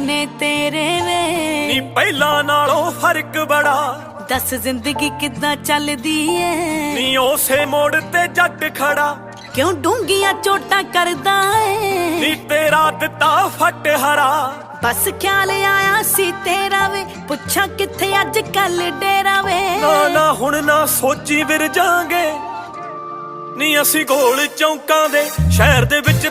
ਨੇ ਤੇਰੇ ਵੇ। ਨੀ ਪਹਿਲਾਂ ਨਾਲੋਂ ਫ਼ਰਕ ਬੜਾ। ਦੱਸ ਜ਼ਿੰਦਗੀ ਕਿੱਦਾਂ ਚੱਲਦੀ ਏ। ਨੀ ਉਸੇ ਮੋੜ ਤੇ ਜੱਟ ਖੜਾ। ਕਿਉਂ ਡੂੰਗੀਆਂ ਚੋਟਾਂ ਕਰਦਾ ਏ। ਨੀ ਤੇਰਾ ਦਿੱਤਾ ਫੱਟ ਹਰਾ। ਬਸ ਖਿਆਲ ਆਇਆ ਸੀ ਤੇਰਾ ਵੇ। ਪੁੱਛਾਂ ਕਿੱਥੇ ਅੱਜ ਕੱਲ ਡੇਰਾ ਵੇ। ਨਾ ਨਾ ਹੁਣ ਨਾ ਸੋਚੀ ਵਿਰ ਜਾਾਂਗੇ ਨੀ ਅਸੀਂ ਗੋਲ ਚੌਂਕਾਂ ਦੇ ਸ਼ਹਿਰ ਦੇ ਵਿੱਚ